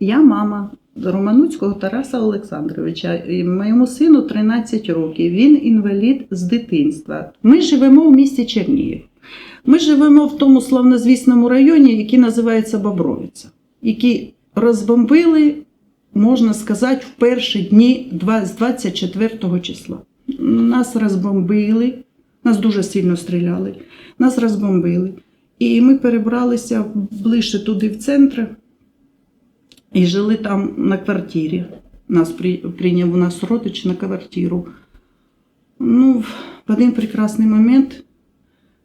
Я мама Романуцького Тараса Олександровича. І Моєму сину 13 років. Він інвалід з дитинства. Ми живемо в місті Чернігів. Ми живемо в тому славнозвісному районі, який називається Бобровиця, який розбомбили, можна сказати, в перші дні з 24 числа. Нас розбомбили, нас дуже сильно стріляли, нас розбомбили. І ми перебралися ближче туди в центр і жили там на квартирі. Нас при- прийняв у нас родич на квартиру. Ну, в один прекрасний момент,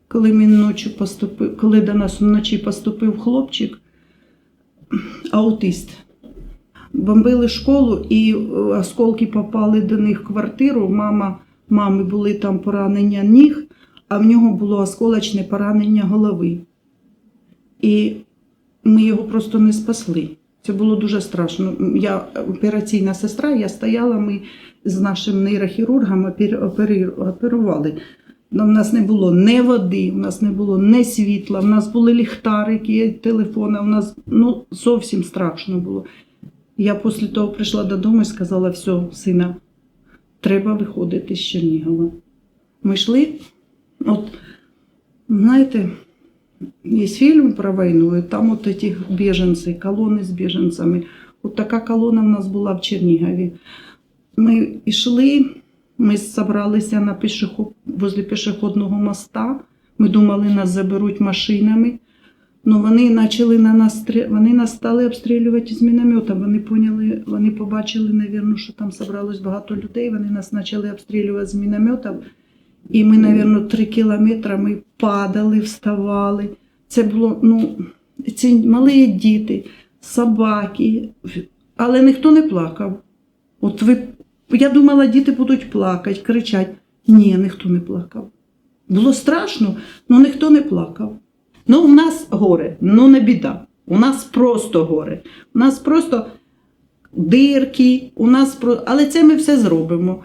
коли він ночі поступив, коли до нас вночі поступив хлопчик, аутист. Бомбили школу і е, осколки попали до них в квартиру. Мама, мами були там поранення ніг, а в нього було осколочне поранення голови. І ми його просто не спасли. Це було дуже страшно. Я операційна сестра, я стояла, ми з нашим нейрохірургом оперували. Но в нас не було ні води, в нас не було ні світла, в нас були ліхтарики, телефони, в нас ну, зовсім страшно було. Я після того прийшла додому і сказала: все, сина, треба виходити з Чернігова. Ми йшли, от, знаєте, є фільм про війну, і там от ці біженці, колони з біженцями. От така колона в нас була в Чернігові. Ми йшли, ми зібралися на пішоход, возле пішохідного моста. Ми думали, нас заберуть машинами. Ну вони почали на нас вони нас стали обстрілювати з міномета. Вони поняли, вони побачили, навірно, що там зібралось багато людей. Вони нас почали обстрілювати з мінометів. І ми, навірно, три кілометри ми падали, вставали. Це було, ну, ці малі діти, собаки, але ніхто не плакав. От ви, я думала, діти будуть плакати, кричати. Ні, ніхто не плакав. Було страшно, але ніхто не плакав. Ну, у нас горе, ну не біда. У нас просто горе. У нас просто дирки, у нас про... але це ми все зробимо.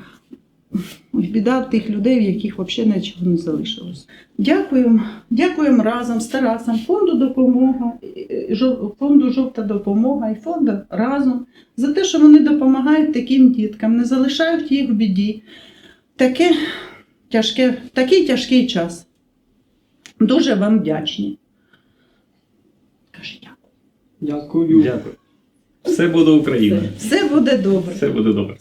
Біда тих людей, в яких взагалі нічого не залишилось. Дякуємо, дякуємо разом з Тарасом, фонду допомога, е, фонду жовта допомога і фонду разом за те, що вони допомагають таким діткам, не залишають їх в біді. Таке тяжке, такий тяжкий час. Дуже вам вдячні. Кажи дякую. Дякую. Дякую. Все буде Україна. Все буде добре. Все буде добре.